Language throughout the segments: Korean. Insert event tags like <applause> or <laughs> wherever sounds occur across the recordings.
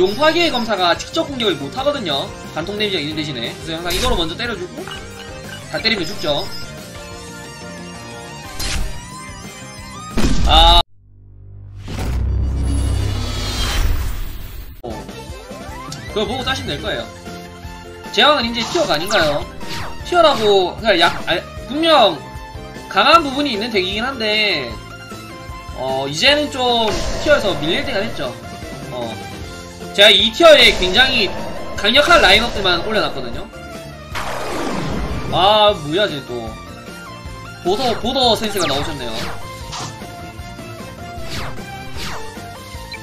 용파기의 검사가 직접 공격을 못하거든요. 관통 데미지가 있는 대신에. 그래서 항상 이거로 먼저 때려주고 다 때리면 죽죠. 아. 어. 그거 보고 짜시면 될 거예요. 제왕은 이제 티어가 아닌가요? 티어라고, 그냥 약, 아, 분명 강한 부분이 있는 덱이긴 한데, 어, 이제는 좀 티어에서 밀릴 때가 됐죠. 어. 제가 이 티어에 굉장히 강력한 라인업들만 올려놨거든요. 아, 뭐야, 쟤 또. 보더, 보더 센스가 나오셨네요.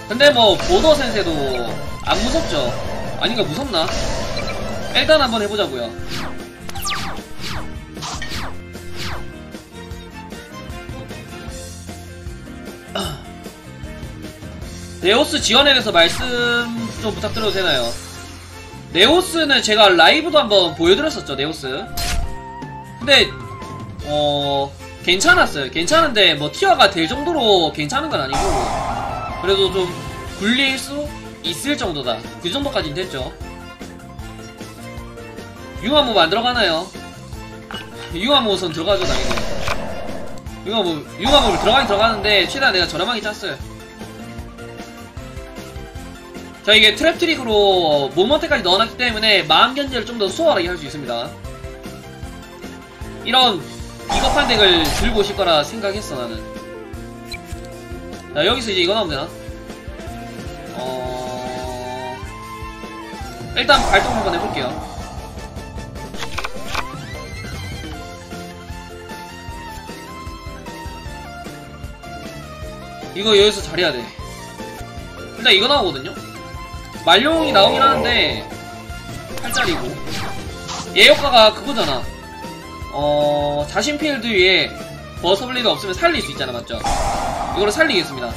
근데 뭐, 보더 센세도 안 무섭죠. 아닌가, 무섭나? 일단 한번 해보자고요. <clears throat> 네오스 지원에 대해서 말씀 좀 부탁드려도 되나요? 네오스는 제가 라이브도 한번 보여드렸었죠, 네오스. 근데, 어, 괜찮았어요. 괜찮은데, 뭐, 티어가 될 정도로 괜찮은 건 아니고, 그래도 좀 굴릴 수 있을 정도다. 그 정도까지는 됐죠. 융화모 만들어가나요? 융화모 우선 들어가죠, 당연히. 융화모, 융화모 들어가긴 들어가는데, 최대한 내가 저렴하게 짰어요. 자 이게 트랩 트릭으로 모먼트까지 넣어놨기 때문에 마음 견제를 좀 더 수월하게 할 수 있습니다. 이런 비겁한 덱을 들고 오실 거라 생각했어 나는. 자 여기서 이제 이거 나오면 되나? 어... 일단 발동 한번 해볼게요. 이거 여기서 잘해야 돼. 일단 이거 나오거든요? 말룡이 나오긴 하는데 8짜리고. 얘 효과가 그거잖아. 어 자신 필드 위에 버서블리드 없으면 살릴 수 있잖아 맞죠? 이거를 살리겠습니다.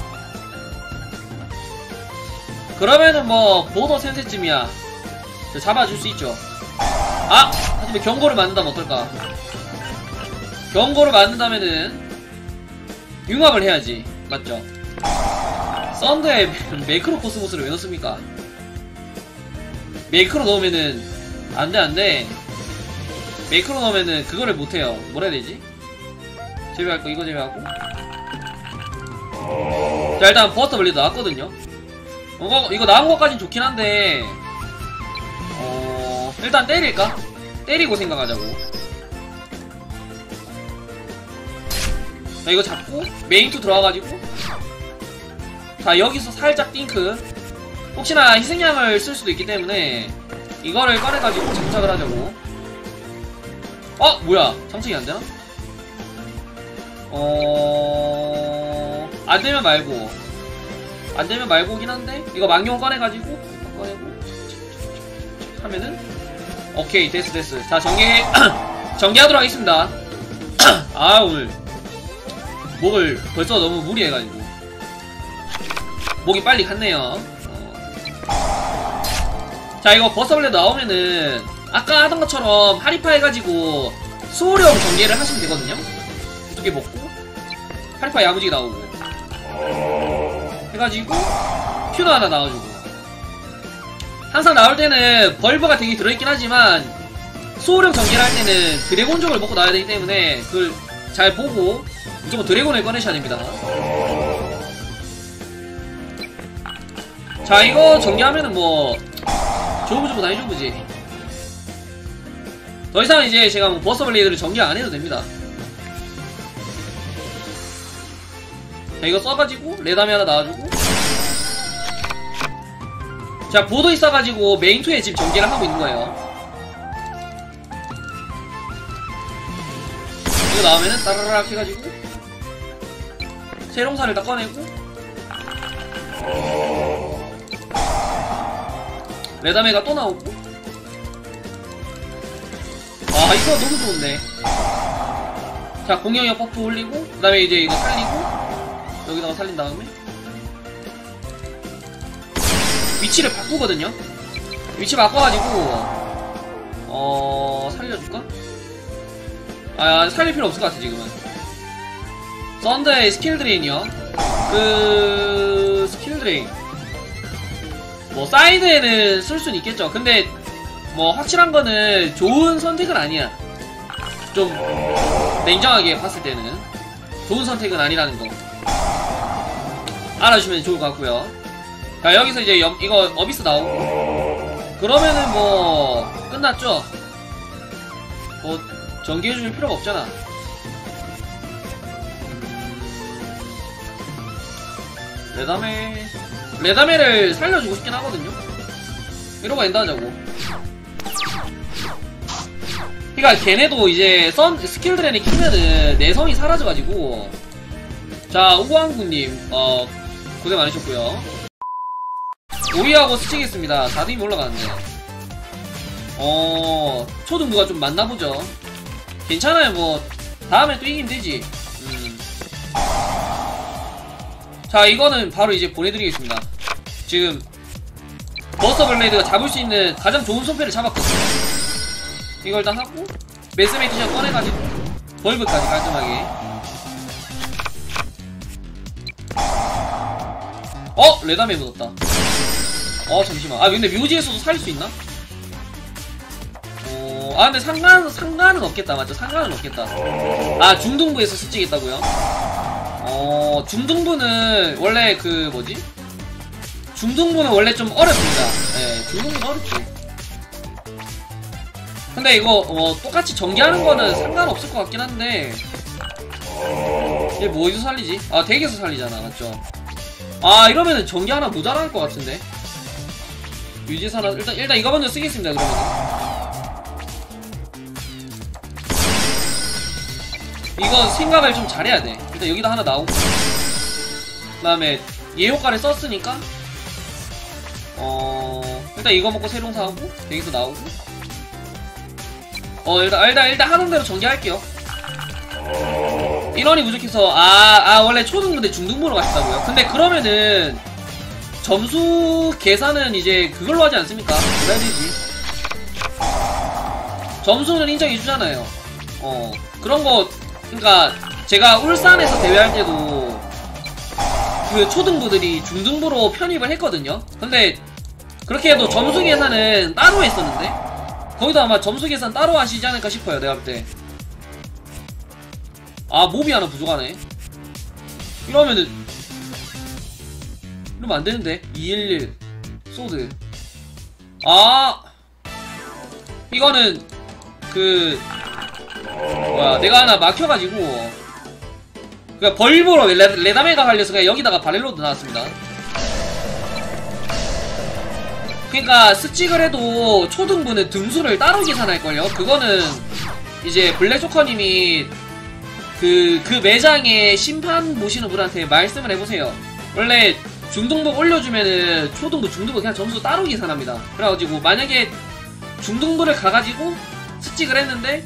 그러면은 뭐 보더 센세쯤이야. 잡아줄 수 있죠. 아! 하지만 경고를 맞는다면 어떨까? 경고를 맞는다면은 융합을 해야지. 맞죠? 썬더에 메이크로 <laughs> 코스모스를 왜 넣습니까 메이크로 넣으면은 안돼 안돼. 메이크로 넣으면은 그거를 못해요. 뭐라 해야 되지? 제외할 거 이거 제외하고. 자 일단 버터 블리드 나왔거든요. 이거, 이거 나온 것까진 좋긴 한데 어 일단 때릴까? 때리고 생각하자고. 자 이거 잡고 메인2 들어와가지고. 자 여기서 살짝 띵크 혹시나 희생양을 쓸 수도 있기 때문에 이거를 꺼내가지고 장착을 하자고. 어? 뭐야? 장착이 안되나? 어... 안되면 말고. 안되면 말고긴 한데 이거 망용 꺼내가지고 꺼내고. 하면은 오케이 됐어 됐어. 자 전개 전개하도록 <clears throat> 하겠습니다. <clears throat> 아 오늘. 목을 벌써 너무 무리해가지고. 목이 빨리 갔네요 자 이거 버서블레 나오면은 아까 하던 것처럼 하리파 해가지고 수호령 전개를 하시면 되거든요? 두 개 먹고 하리파 야무지게 나오고. 해가지고 퓨도 하나 나와주고. 항상 나올 때는 벌브가 되게 들어있긴 하지만 수호령 전개를 할 때는 드래곤족을 먹고 나와야 되기 때문에 그걸 잘 보고 무조건 드래곤을 꺼내셔야 됩니다 자 이거 전개하면은 뭐 조부조부 다 해줘보지? 더 이상 이제 제가 뭐 버스 블레이드를 전개 안 해도 됩니다. 자 이거 써가지고 레담이 하나 나와주고. 자 보도 있어가지고 메인2에 지금 전개를 하고 있는 거예요. 이거 나오면은 따라락 해가지고. 세롱사를 다 꺼내고 레다메가 또 나오고? 아 이거 너무 좋은데. 자 공격력 버프 올리고 그 다음에 이제 이거 살리고 여기다가 살린 다음에. 위치를 바꾸거든요? 위치 바꿔가지고 어 살려줄까? 아 살릴 필요 없을 것 같아 지금은. 썬더의 스킬 드레인이요. 그 스킬 드레인 뭐 사이드에는 쓸 수는 있겠죠. 근데 뭐 확실한 거는 좋은 선택은 아니야. 좀 냉정하게 봤을 때는 좋은 선택은 아니라는 거 알아주시면 좋을 것 같고요. 자 여기서 이제 염- 이거 어비스 나오고 그러면은 뭐 끝났죠. 뭐 전개해줄 필요가 없잖아. 음, 레다메 레다메를 살려주고 싶긴 하거든요. 이러고 엔다하자고. 그니까 걔네도 이제 선 스킬 드레이 키면은 내성이 사라져가지고. 자 우광구님 어 고생 많으셨고요. 오이하고 스치겠습니다. 4등이 올라가는데 어 초등부가 좀 맞나보죠. 괜찮아요 뭐. 다음에 또 이기면 되지. 음. 자 이거는 바로 이제 보내드리겠습니다 지금 버스터 블레이드가 잡을 수 있는 가장 좋은 손패를 잡았거든요 이걸 다 하고 매스메이티션 꺼내가지고 벌브까지 깔끔하게 어? 레다메 묻었다 어 잠시만 아 근데 묘지에서도 살릴 수 있나? 어... 아 근데 상관, 상관은 없겠다 맞죠? 상관은 없겠다 아 중등부에서 스치겠다고요? 어... 중등부는 원래 그 뭐지? 중등부는 원래 좀 어렵습니다. 예, 중등부는 어렵지. 근데 이거 어, 똑같이 전개하는 거는 상관없을 것 같긴 한데. 얘 뭐에서 살리지? 아 덱에서 살리잖아 맞죠? 아 이러면은 전개 하나 모자랄 것 같은데. 유지사나 일단 일단 이거 먼저 쓰겠습니다 그러면 이거 생각을 좀 잘해야 돼. 일단 여기다 하나 나오고. 그 다음에 예효과를 썼으니까 어 일단 이거 먹고 새롱 사오고 여기서 나오고 어 일단 일단 일단 하는 대로 전개할게요 인원이 부족해서 아, 아 원래 초등부 대 중등부로 가셨다고요? 근데 그러면은 점수 계산은 이제 그걸로 하지 않습니까? 해야 되지? 점수는 인정해 주잖아요. 어 그런 거 그러니까 제가 울산에서 대회할 때도 그 초등부들이 중등부로 편입을 했거든요. 근데 그렇게 해도 점수 계산은 따로 했었는데? 거기도 아마 점수 계산 따로 하시지 않을까 싶어요. 내가 볼 때. 아 몸이 하나 부족하네. 이러면은 이러면 안되는데? 211 소드. 아! 이거는 그 뭐야 내가 하나 막혀가지고 그니까 벌브로 레, 레다메가 갈려서 그냥 여기다가 바렐로도 나왔습니다 그니까 스찍을 해도 초등부는 등수를 따로 계산할걸요 그거는 이제 블랙조커님이 그, 그 매장에 심판 보시는 분한테 말씀을 해보세요. 원래 중등부 올려주면은 초등부, 중등부 그냥 점수 따로 계산합니다. 그래가지고 만약에 중등부를 가가지고 스찍을 했는데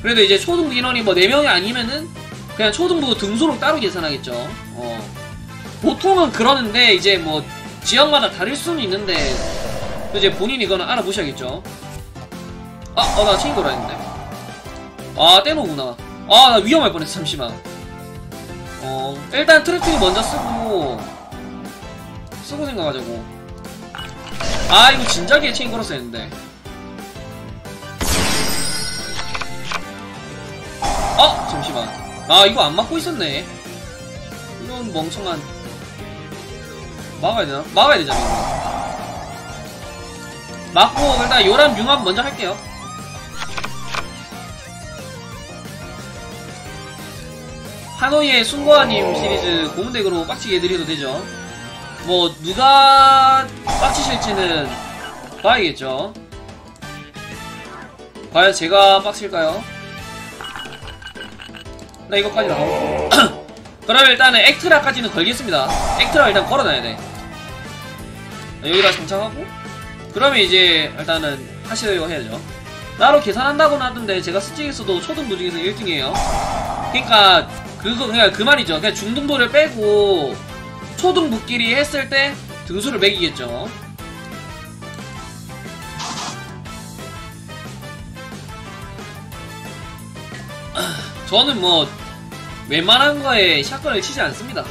그래도 이제 초등부 인원이 뭐 4명이 아니면은 그냥 초등부 등수로 따로 계산하겠죠. 어. 보통은 그러는데 이제 뭐 지역마다 다를 수는 있는데 이제 본인이 이거는 알아보셔야겠죠. 아, 어, 나 챙겨라 했는데. 아, 떼놓구나. 아, 나 위험할 뻔했어, 잠시만. 어, 일단 트래픽 먼저 쓰고, 쓰고 생각하자고. 아, 이거 진작에 체인 걸었어야 했는데. 어, 잠시만. 아, 이거 안 막고 있었네. 이런 멍청한. 막아야 되나? 막아야 되잖아, 이거. 막고, 일단 요람 융합 먼저 할게요. 하노이의 순고아님 시리즈 고문덱으로 빡치게 해드려도 되죠. 뭐 누가 빡치실지는 봐야겠죠. 과연 제가 빡칠까요? 나 이거까지 나오고 <clears throat> 그럼 일단은 액트라까지는 걸겠습니다. 액트라 일단 걸어놔야 돼. 여기다 장착하고 그러면 이제 일단은 하시려 해야죠. 따로 계산한다고는 하던데 제가 스틱에서도 초등부 중에서 1등이에요. 그니까 그거 그냥 그 말이죠. 그냥 중등부를 빼고 초등부끼리 했을 때 등수를 매기겠죠. <clears throat> 저는 뭐 웬만한 거에 샷건을 치지 않습니다.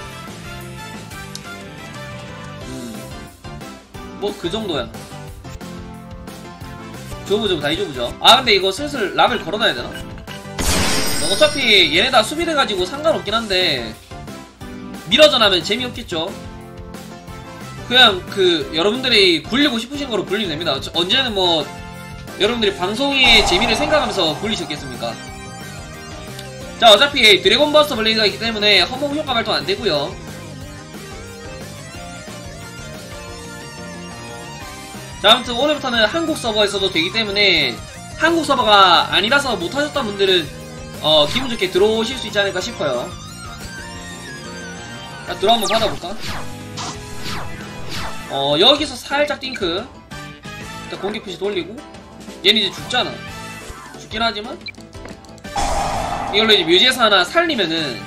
음. 뭐 그 정도야 조부조부 다이조부죠. 아 근데 이거 슬슬 랍을 걸어놔야 되나? 어차피 얘네 다 수비돼가지고 상관없긴 한데 밀어전 하면 재미없겠죠. 그냥 그 여러분들이 굴리고 싶으신 거로 굴리면 됩니다. 저- 언제는 뭐 여러분들이 방송의 재미를 생각하면서 굴리셨겠습니까? 자 어차피 드래곤 버스터 블레이드가 있기 때문에 허공 효과 발동 안되고요 자 아무튼 오늘부터는 한국 서버에서도 되기 때문에 한국 서버가 아니라서 못하셨던 분들은 어 기분 좋게 들어오실 수 있지 않을까 싶어요. 자 들어 한번 받아볼까? 어 여기서 살짝 띵크. 일단 공격 표시 돌리고. 얘는 이제 죽잖아. 죽긴 하지만. 이걸로 이제 묘지에서 하나 살리면은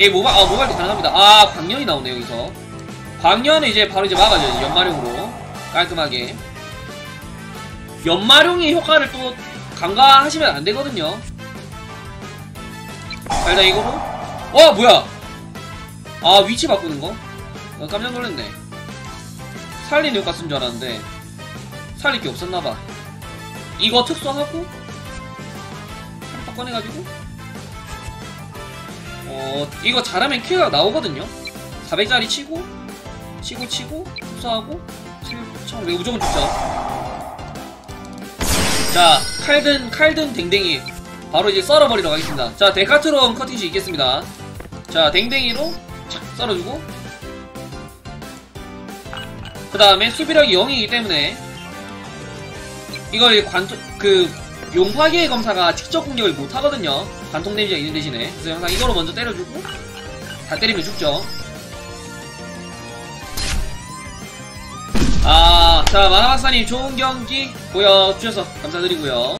얘 모바 아 모바일도 가능합니다. 아 광년이 나오네 여기서. 광년은 이제 바로 이제 막아줘야지 연마룡으로 깔끔하게. 연마룡의 효과를 또 간과하시면 안 되거든요. 자, 일단 이거로 와 뭐야? 아 위치 바꾸는 거? 어, 깜짝 놀랐네. 살리는 효과 쓴 줄 알았는데 살릴 게 없었나봐. 이거 특수하고 한파 꺼내가지고? 어 이거 잘하면 킬가 나오거든요. 400짜리 치고 치고 치고 흡수하고 7천 왜 무조건 죽죠. 자 칼든 칼든 댕댕이. 바로 이제 썰어버리러 가겠습니다. 자 데카트론 커팅시 있겠습니다. 자 댕댕이로 착 썰어주고. 그 다음에 수비력이 0이기 때문에 이걸 관통 그 용파기의 검사가 직접 공격을 못 하거든요. 관통 데미지가 있는 대신에. 그래서 항상 이거로 먼저 때려주고 다 때리면 죽죠. 아, 자 마나박사님 좋은 경기 보여주셔서 감사드리고요.